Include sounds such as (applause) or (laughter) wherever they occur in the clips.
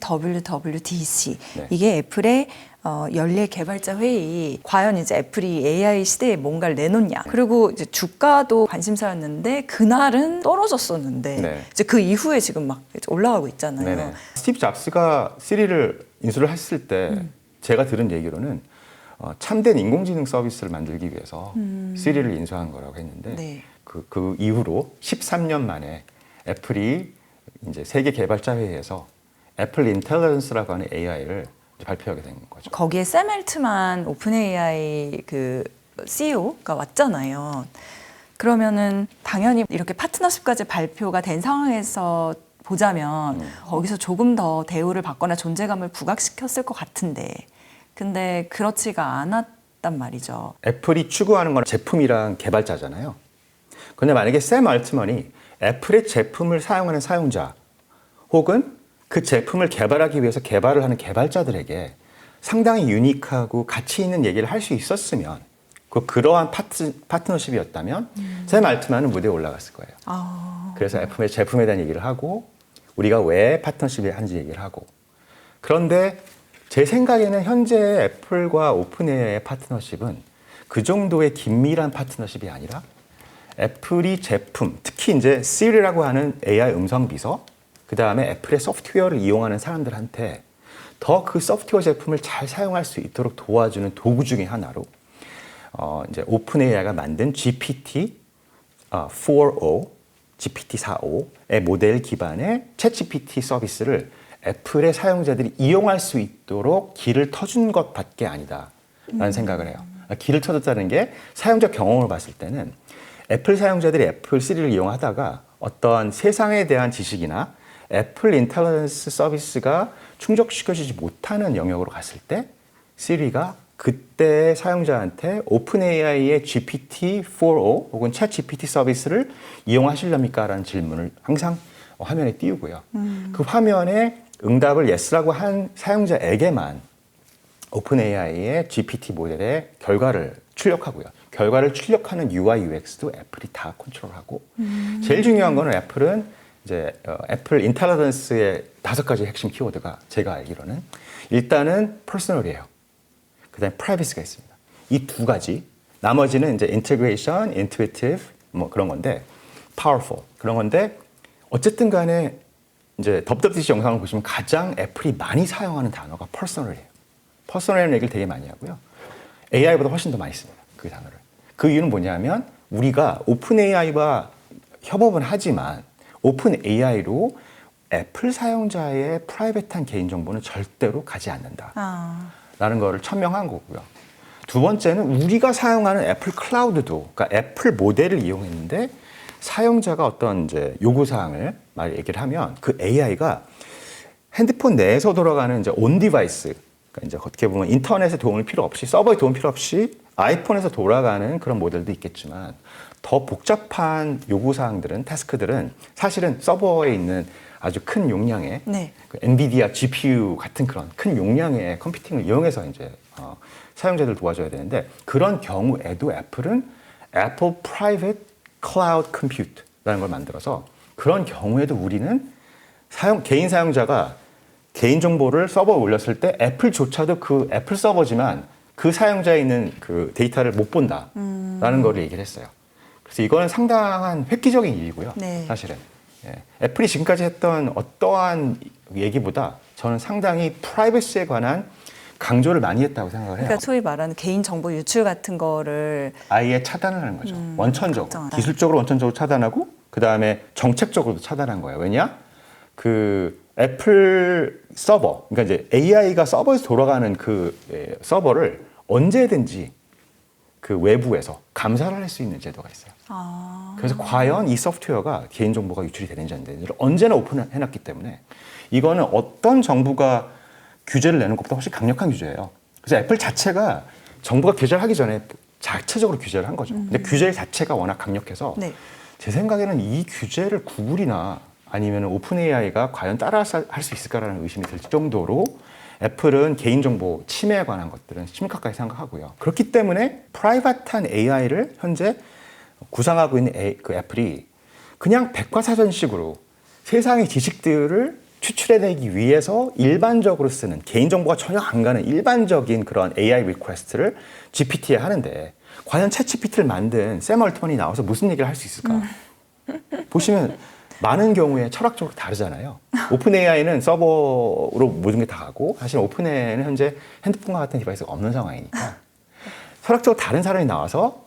WWDC 네. 이게 애플의 어, 연례 개발자 회의 과연 이제 애플이 AI 시대에 뭔가를 내놓냐 그리고 이제 주가도 관심사였는데 그날은 떨어졌었는데 네. 이제 그 이후에 지금 막 올라가고 있잖아요. 네네. 스티브 잡스가 시리를 인수를 했을 때 제가 들은 얘기로는 어, 참된 인공지능 서비스를 만들기 위해서 시리를 인수한 거라고 했는데 네. 그, 그 이후로 13년 만에 애플이 이제 세계 개발자 회의에서 애플 인텔리전스라고 하는 AI를 발표하게 된 거죠. 거기에 샘 알트만 오픈 AI 그 CEO가 왔잖아요. 그러면은 당연히 이렇게 파트너십까지 발표가 된 상황에서 보자면 거기서 조금 더 대우를 받거나 존재감을 부각시켰을 것 같은데 근데 그렇지가 않았단 말이죠. 애플이 추구하는 건 제품이랑 개발자잖아요. 근데 만약에 샘 알트먼이 애플의 제품을 사용하는 사용자 혹은 그 제품을 개발하기 위해서 개발을 하는 개발자들에게 상당히 유니크하고 가치 있는 얘기를 할 수 있었으면 그 그러한 파트, 파트너십이었다면 샘 알트만은 무대에 올라갔을 거예요. 아, 그래서 애플의 제품에 대한 얘기를 하고 우리가 왜 파트너십을 한지 얘기를 하고. 그런데 제 생각에는 현재 애플과 오픈AI의 파트너십은 그 정도의 긴밀한 파트너십이 아니라 애플이 제품, 특히 이제 시리라고 하는 AI 음성 비서, 그 다음에 애플의 소프트웨어를 이용하는 사람들한테 더 그 소프트웨어 제품을 잘 사용할 수 있도록 도와주는 도구 중의 하나로 어, 이제 오픈 AI가 만든 GPT 어, 4o, GPT 4o의 모델 기반의 챗 GPT 서비스를 애플의 사용자들이 이용할 수 있도록 길을 터준 것밖에 아니다라는 생각을 해요. 아, 길을 터줬다는 게 사용자 경험을 봤을 때는 애플 사용자들이 애플 시리를 이용하다가 어떠한 세상에 대한 지식이나 애플 인텔리전스 서비스가 충족시켜주지 못하는 영역으로 갔을 때 시리가 그때 사용자한테 오픈 AI의 GPT-4o 혹은 챗 GPT 서비스를 이용하시렵니까? 라는 질문을 항상 화면에 띄우고요. 그 화면에 응답을 yes라고 한 사용자에게만 오픈 AI의 GPT 모델의 결과를 출력하고요. 결과를 출력하는 UI, UX도 애플이 다 컨트롤하고 제일 중요한 거는 애플은 이제 어, 애플 인텔리전스의 다섯 가지 핵심 키워드가 제가 알기로는 일단은 퍼스널이에요. 그다음에 프라이버시가 있습니다. 이 두 가지. 나머지는 이제 인테그레이션, 인투이티브 뭐 그런 건데 powerful 그런 건데 어쨌든 간에 이제 WWDC 영상을 보시면 가장 애플이 많이 사용하는 단어가 퍼스널이에요. 퍼스널이라는 얘기를 되게 많이 하고요. AI보다 훨씬 더 많이 씁니다. 그 단어를. 그 이유는 뭐냐면 우리가 오픈 AI와 협업은 하지만 오픈 AI로 애플 사용자의 프라이빗한 개인 정보는 절대로 가지 않는다. 아, 라는 거를 천명한 거고요. 두 번째는 우리가 사용하는 애플 클라우드도, 그러니까 애플 모델을 이용했는데 사용자가 어떤 이제 요구사항을 말 얘기를 하면 그 AI가 핸드폰 내에서 돌아가는 이제 온 디바이스, 그러니까 이제 어떻게 보면 인터넷의 도움이 필요 없이 서버의 도움 필요 없이 아이폰에서 돌아가는 그런 모델도 있겠지만 더 복잡한 요구사항들은 태스크들은 사실은 서버에 있는 아주 큰 용량의 네. 그 엔비디아 GPU 같은 그런 큰 용량의 컴퓨팅을 이용해서 이제 어, 사용자들 도와줘야 되는데 그런 경우에도 애플은 애플 프라이빗 클라우드 컴퓨트라는 걸 만들어서 그런 경우에도 우리는 사용 개인 사용자가 개인 정보를 서버에 올렸을 때 애플조차도 그 애플 서버지만 그 사용자에 있는 그 데이터를 못 본다라는 걸 얘기를 했어요. 그래서 이거는 상당한 획기적인 일이고요. 네. 사실은 예. 애플이 지금까지 했던 어떠한 얘기보다 저는 상당히 프라이버시에 관한 강조를 많이 했다고 생각을 해요. 그러니까 소위 말하는 개인 정보 유출 같은 거를 아예 차단을 하는 거죠. 원천적으로. 걱정하다. 기술적으로 원천적으로 차단하고 그 다음에 정책적으로도 차단한 거예요. 왜냐? 그 애플 서버, 그러니까 이제 AI가 서버에서 돌아가는 그 예, 서버를 언제든지 그 외부에서 감사를 할 수 있는 제도가 있어요. 아, 그래서 과연 이 소프트웨어가 개인정보가 유출이 되는지 안 되는지를 언제나 오픈해놨기 때문에 이거는 어떤 정부가 규제를 내는 것보다 훨씬 강력한 규제예요. 그래서 애플 자체가 정부가 규제를 하기 전에 자체적으로 규제를 한 거죠. 근데 규제 자체가 워낙 강력해서 네. 제 생각에는 이 규제를 구글이나 아니면 오픈 AI가 과연 따라 할 수 있을까라는 의심이 들 정도로 애플은 개인정보 침해에 관한 것들은 심각하게 생각하고요. 그렇기 때문에 프라이빗한 AI를 현재 구상하고 있는 에- 그 애플이 그냥 백과사전식으로 세상의 지식들을 추출해내기 위해서 일반적으로 쓰는 개인정보가 전혀 안 가는 일반적인 그런 AI 리퀘스트를 GPT에 하는데 과연 챗 GPT를 만든 샘 얼턴이 나와서 무슨 얘기를 할 수 있을까? 보시면 많은 경우에 철학적으로 다르잖아요. 오픈 AI는 서버로 모든 게 다 가고 사실 오픈 AI는 현재 핸드폰과 같은 디바이스가 없는 상황이니까 철학적으로 다른 사람이 나와서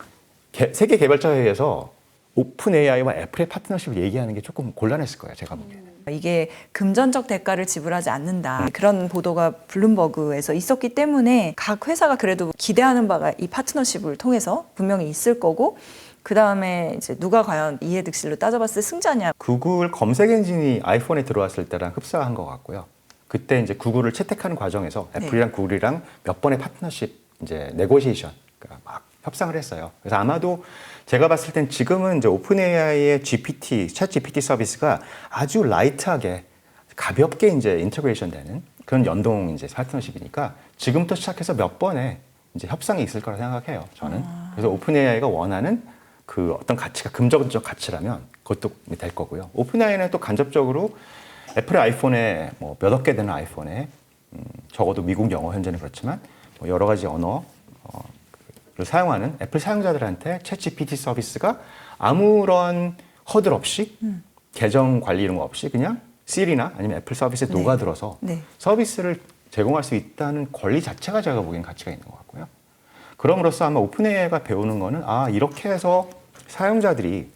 개- 세계 개발자 회의에서 오픈 AI와 애플의 파트너십을 얘기하는 게 조금 곤란했을 거예요. 제가 보기에는. 이게 금전적 대가를 지불하지 않는다. 그런 보도가 블룸버그에서 있었기 때문에 각 회사가 그래도 기대하는 바가 이 파트너십을 통해서 분명히 있을 거고 그 다음에 이제 누가 과연 이해득실로 따져봤을 때 승자냐. 구글 검색 엔진이 아이폰에 들어왔을 때랑 흡사한 것 같고요. 그때 이제 구글을 채택하는 과정에서 네. 애플이랑 구글이랑 몇 번의 파트너십 이제 네고시에이션 그러니까 막 협상을 했어요. 그래서 아마도 제가 봤을 땐 지금은 이제 오픈 AI의 GPT, 챗 GPT 서비스가 아주 라이트하게 가볍게 이제 인터그레이션 되는 그런 연동 이제 파트너십이니까 지금부터 시작해서 몇 번의 이제 협상이 있을 거라 생각해요. 저는. 그래서 오픈 AI가 원하는 그 어떤 가치가 금전적 가치라면 그것도 될 거고요. 오픈 AI는 또 간접적으로 애플의 아이폰에 뭐 몇억 개 되는 아이폰에 음, 적어도 미국 영어 현재는 그렇지만 뭐 여러 가지 언어 어, 를 사용하는 애플 사용자들한테 챗 GPT 서비스가 아무런 허들 없이 계정 관리 이런 거 없이 그냥 Siri나 아니면 애플 서비스에 네. 녹아들어서 네. 서비스를 제공할 수 있다는 권리 자체가 제가 보기엔 가치가 있는 것 같고요. 그럼으로써 아마 오픈 AI가 배우는 거는 아 이렇게 해서 사용자들이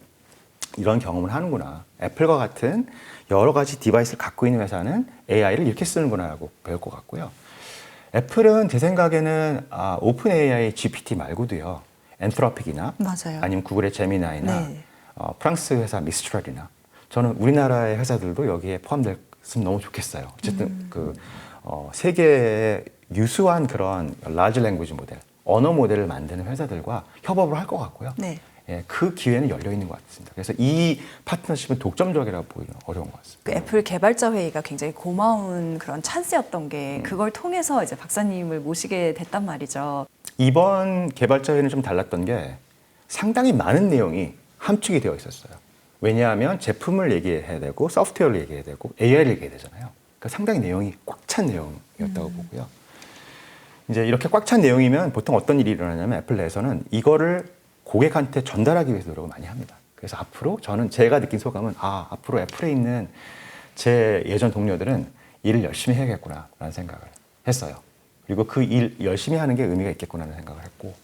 이런 경험을 하는구나. 애플과 같은 여러 가지 디바이스를 갖고 있는 회사는 AI를 이렇게 쓰는구나라고 배울 것 같고요. 애플은 제 생각에는 아, 오픈 AI GPT 말고도요. 엔트로픽이나 맞아요. 아니면 구글의 제미나이나 네. 어, 프랑스 회사 미스트랄이나 저는 우리나라의 회사들도 여기에 포함됐으면 너무 좋겠어요. 어쨌든 음. 그 어, 세계의 유수한 그런 라지 랭귀지 모델, 언어 모델을 만드는 회사들과 협업을 할 것 같고요. 네. 예, 그 기회는 열려 있는 것 같습니다. 그래서 이 파트너십은 독점적이라고 보기는 어려운 것 같습니다. 그 애플 개발자 회의가 굉장히 고마운 그런 찬스였던 게 그걸 통해서 이제 박사님을 모시게 됐단 말이죠. 이번 개발자회는 좀 달랐던 게 상당히 많은 내용이 함축이 되어 있었어요. 왜냐하면 제품을 얘기해야 되고 소프트웨어를 얘기해야 되고 AI를 얘기해야 되잖아요. 그러니까 상당히 내용이 꽉 찬 내용이었다고 보고요. 이제 이렇게 꽉 찬 내용이면 보통 어떤 일이 일어나냐면 애플 내에서는 이거를 고객한테 전달하기 위해서 노력을 많이 합니다. 그래서 앞으로 저는 제가 느낀 소감은 아 앞으로 애플에 있는 제 예전 동료들은 일을 열심히 해야겠구나라는 생각을 했어요. 그리고 그 일 열심히 하는 게 의미가 있겠구나라는 생각을 했고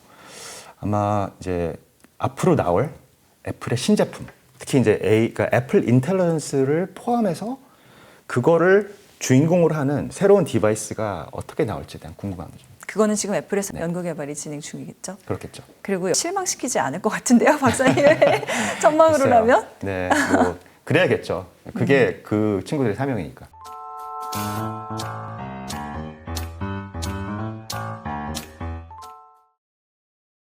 아마 이제 앞으로 나올 애플의 신제품 특히 이제 A, 그러니까 애플 인텔리전스를 포함해서 그거를 주인공으로 하는 새로운 디바이스가 어떻게 나올지에 대한 궁금함이 좀 그거는 지금 애플에서 네. 연구 개발이 진행 중이겠죠. 그렇겠죠. 그리고 실망시키지 않을 것 같은데요, (laughs) 박사님의 (laughs) 전망으로라면? 네, 뭐 그래야겠죠. 그게 그 친구들의 사명이니까.